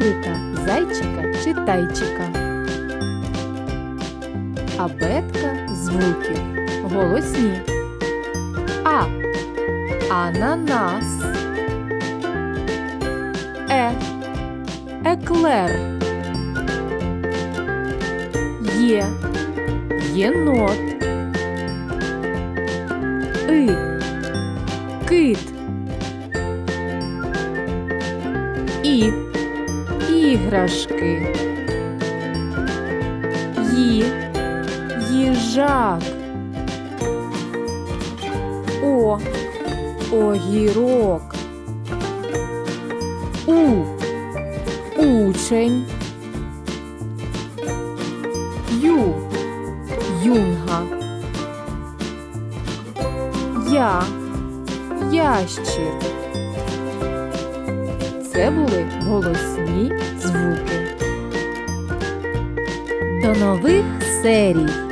бобрика, зайчика чи тайчика. Абетка звуків голосні. А. Ананас. Е. Еклер. Є. Єнот. И. Кит. І. Іграшки. Ї. Їжак. О. Огірок. У. Учень. Ю. Юнга. Я. Ящір. Це були голосні звуки. До нових серій!